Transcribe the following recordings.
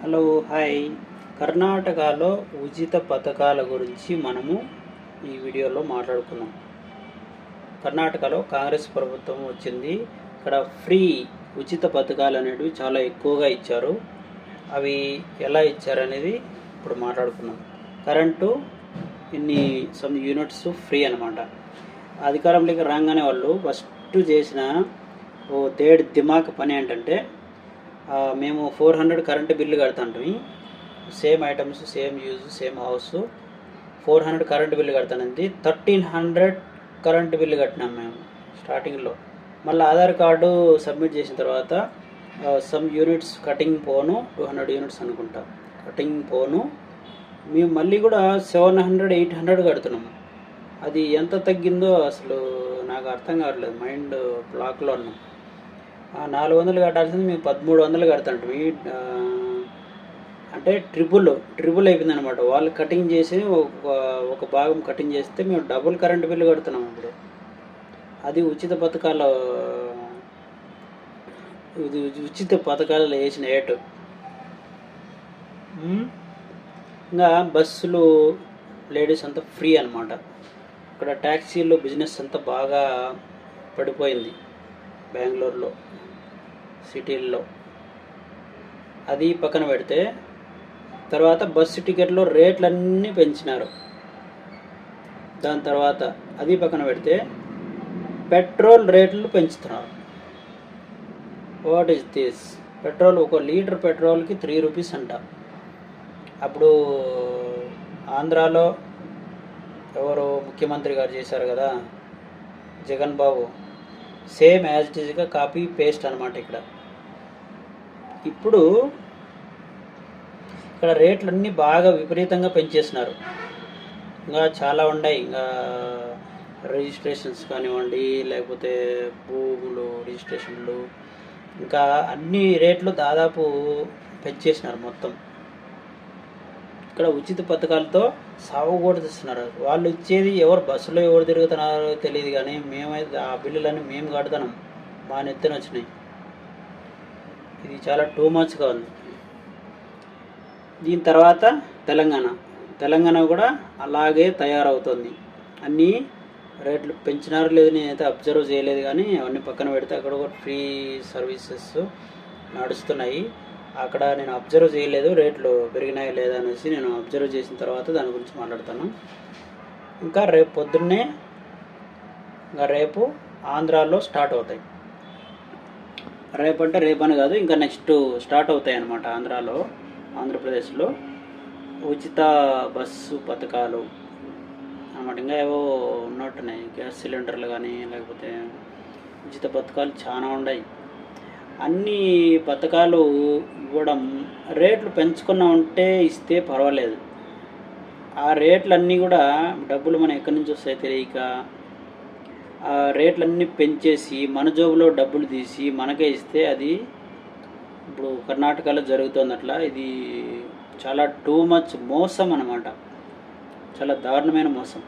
Hello hi. కర్ణాటకలో ఉచిత పథకాల గురించి మనము ఈ వీడియోలో మాట్లాడుకున్నాం కర్ణాటకలో కాంగ్రెస్ ప్రభుత్వం వచ్చింది. ఇక్కడ ఫ్రీ ఉచిత పథకాలు అనేటివి చాలా ఎక్కువగా ఇచ్చారు. అవి ఎలా ఇచ్చారనేది ఇప్పుడు మాట్లాడుకున్నాం కరెంటు ఇన్ని సమ్ యూనిట్స్ ఫ్రీ అనమాట అధికారంలోకి రాగానే వాళ్ళు ఫస్ట్ చేసిన ఓ తేడు దిమాక్ పని ఏంటంటే మేము four hundred current bill కడతాంటివి same items same use same house. Four hundred current bill కడతానంది. Thirteen hundred current bill కట్టినాం మేము స్టార్టింగ్లో. మళ్ళీ ఆధార్ కార్డు సబ్మిట్ చేసిన తర్వాత సమ్ యూనిట్స్ కటింగ్ పోను టూ హండ్రెడ్ యూనిట్స్ అనుకుంటా. కటింగ్ పోను. మేము మళ్ళీ కూడా సెవెన్ హండ్రెడ్ ఎయిట్ హండ్రెడ్ కడుతున్నాము అది ఎంత తగ్గిందో అసలు నాకు అర్థం కావట్లేదు. మైండ్ బ్లాక్లో ఉన్నాం. నాలుగు వందలు కట్టాల్సింది మేము పదమూడు వందలు కడతాంటివి ఆ, అంటే ట్రిపుల్ ట్రిపుల్ అయిపోయింది అనమాట వాళ్ళు కటింగ్ చేసి ఒక ఒక భాగం కటింగ్ చేస్తే మేము డబుల్ కరెంట్ బిల్లు కడుతున్నాం ఇప్పుడు. అది ఉచిత పథకాల ఇది ఉచిత పథకాలలో వేసిన ఏటు. ఇంకా బస్సులు లేడీస్ అంతా ఫ్రీ అనమాట ఇక్కడ ట్యాక్సీలు బిజినెస్ అంతా బాగా పడిపోయింది. బెంగళూరులో సిటీల్లో. అది పక్కన పెడితే తర్వాత బస్సు టికెట్లో రేట్లన్నీ పెంచినారు. దాని తర్వాత అది పక్కన పెడితే పెట్రోల్ రేట్లు పెంచుతున్నారు. వాట్ ఈస్ దిస్ పెట్రోల్ ఒక లీటర్ పెట్రోల్కి త్రీ రూపీస్ అంట. అప్పుడు ఆంధ్రాలో ఎవరు ముఖ్యమంత్రి గారు చేశారు కదా Jagan Babu. Same as it ఈజ్గా copy paste అనమాట ఇక్కడ. ఇప్పుడు ఇక్కడ రేట్లన్నీ బాగా విపరీతంగా పెంచేసినారు. ఇంకా చాలా ఉన్నాయి. ఇంకా రిజిస్ట్రేషన్స్ కానివ్వండి లేకపోతే భూములు రిజిస్ట్రేషన్లు ఇంకా అన్ని రేట్లు దాదాపు పెంచేసినారు మొత్తం. ఇక్కడ ఉచిత పథకాలతో సాగుకూడదిస్తున్నారు. వాళ్ళు ఇచ్చేది ఎవరు బస్సులో ఎవరు తిరుగుతున్నారో తెలియదు కానీ మేమైతే ఆ బిల్లులన్నీ మేము కడుతున్నాం. మా నెత్తిన వచ్చినాయి. ఇది చాలా టూ మచ్గా ఉంది. దీని తర్వాత తెలంగాణ. తెలంగాణ కూడా అలాగే తయారవుతుంది. అన్నీ రేట్లు పెంచినారు లేదు నేనైతే అబ్జర్వ్ చేయలేదు కానీ అవన్నీ పక్కన పెడితే అక్కడ కూడా ఫ్రీ సర్వీసెస్ నడుస్తున్నాయి. అక్కడ నేను అబ్జర్వ్ చేయలేదు రేట్లు పెరిగినాయి లేదా అనేసి నేను అబ్జర్వ్ చేసిన తర్వాత దాని గురించి మాట్లాడతాను ఇంకా రేపు పొద్దున్నే ఇంకా రేపు ఆంధ్రాలో స్టార్ట్ అవుతాయి. రేపు అంటే రేపు అని కాదు ఇంకా నెక్స్ట్ స్టార్ట్ అవుతాయి అన్నమాట ఆంధ్రాలో ఆంధ్రప్రదేశ్లో. ఉచిత బస్సు పథకాలు అన్నమాట ఇంకా ఏవో ఉన్నట్టున్నాయి. గ్యాస్ సిలిండర్లు కానీ లేకపోతే ఉచిత పథకాలు చాలా ఉన్నాయి. అన్ని పథకాలు ఇవ్వడం రేట్లు పెంచుకున్నా ఉంటే ఇస్తే పర్వాలేదు. ఆ రేట్లన్నీ కూడా డబ్బులు మనం ఎక్కడి నుంచి వస్తాయో తెలియక ఆ రేట్లన్నీ పెంచేసి మన జోబులో డబ్బులు తీసి మనకే ఇస్తే అది ఇప్పుడు కర్ణాటకలో జరుగుతుంది అట్లా ఇది చాలా టూ మచ్ మోసం అన్నమాట. చాలా దారుణమైన మోసం.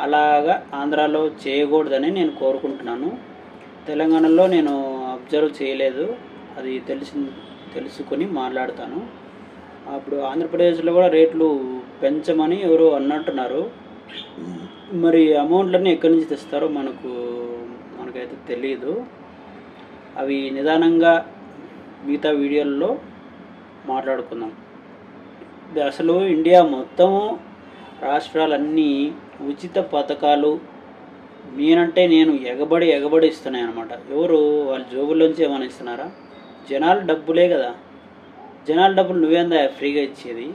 అలాగా ఆంధ్రాలో చేయకూడదని నేను కోరుకుంటున్నాను. తెలంగాణలో నేను అబ్జర్వ్ చేయలేదు. అది తెలిసి తెలుసుకొని మాట్లాడతాను. అప్పుడు ఆంధ్రప్రదేశ్లో కూడా రేట్లు పెంచమని ఎవరో అన్నట్టున్నారు. మరి అమౌంట్లన్నీ ఎక్కడి నుంచి తెస్తారో మనకు మనకైతే తెలియదు అవి నిదానంగా మిగతా వీడియోల్లో మాట్లాడుకుందాం. అసలు ఇండియా మొత్తము రాష్ట్రాలన్నీ ఉచిత పథకాలు మీనంటే నేను ఎగబడి ఎగబడి ఇస్తున్నాయి అనమాట ఎవరు? వాళ్ళ జోబుల్లోంచి ఏమైనా ఇస్తున్నారా? జనాలు డబ్బులే కదా. జనాల డబ్బులు నువ్వేందా ఫ్రీగా ఇచ్చేది?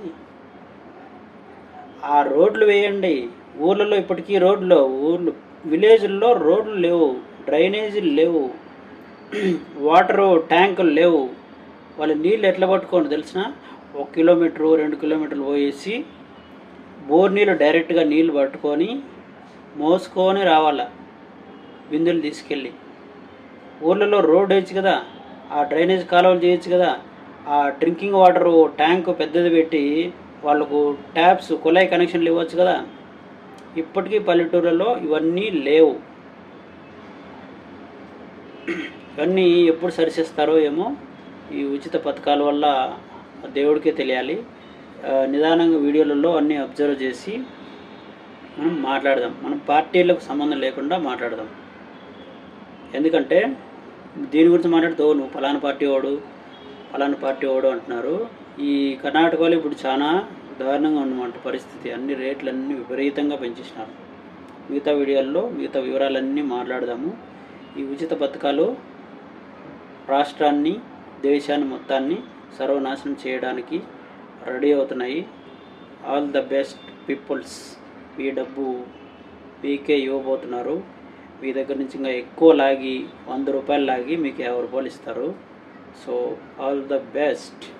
ఆ రోడ్లు వేయండి. ఊర్లలో ఇప్పటికీ రోడ్లు ఊర్లు విలేజ్ల్లో రోడ్లు లేవు. డ్రైనేజీలు లేవు. వాటరు ట్యాంకులు లేవు. వాళ్ళు నీళ్ళు ఎట్లా పట్టుకోండి తెలిసిన ఒక కిలోమీటరు రెండు కిలోమీటర్లు పోయేసి బోర్ నీళ్ళు డైరెక్ట్గా నీళ్ళు పట్టుకొని మోసుకొని రావాల? బిందులు తీసుకెళ్ళి. ఊళ్ళలో రోడ్ వేయచ్చు కదా? ఆ డ్రైనేజ్ కాలువలు చేయొచ్చు కదా? ఆ డ్రింకింగ్ వాటర్ ట్యాంక్ పెద్దది పెట్టి వాళ్ళకు ట్యాప్స్ కుళాయి కనెక్షన్లు ఇవ్వచ్చు కదా? ఇప్పటికీ పల్లెటూళ్ళలో ఇవన్నీ లేవు. ఇవన్నీ ఎప్పుడు సరిచేస్తారో ఏమో ఈ ఉచిత పథకాల వల్ల దేవుడికే తెలియాలి. నిదానంగా వీడియోలలో అన్నీ అబ్జర్వ్ చేసి మనం మాట్లాడదాం. మనం పార్టీలకు సంబంధం లేకుండా మాట్లాడదాం. ఎందుకంటే దీని గురించి మాట్లాడితే నువ్వు ఫలానా పార్టీ వాడు ఫలానా పార్టీ వాడు అంటున్నారు. ఈ కర్ణాటకలో ఇప్పుడు చాలా దారుణంగా ఉన్నమాట పరిస్థితి. అన్ని రేట్లన్నీ విపరీతంగా పెంచేసినారు. మిగతా వీడియోల్లో మిగతా వివరాలన్నీ మాట్లాడదాము. ఈ ఉచిత పథకాలు రాష్ట్రాన్ని దేశాన్ని మొత్తాన్ని సర్వనాశనం చేయడానికి రెడీ అవుతున్నాయి. All the best peoples. మీ డబ్బు మీకే ఇవ్వబోతున్నారు. మీ దగ్గర నుంచి ఇంకా ఎక్కువ లాగి వంద రూపాయలు లాగి మీకు యాభై రూపాయలు ఇస్తారు. So all the best.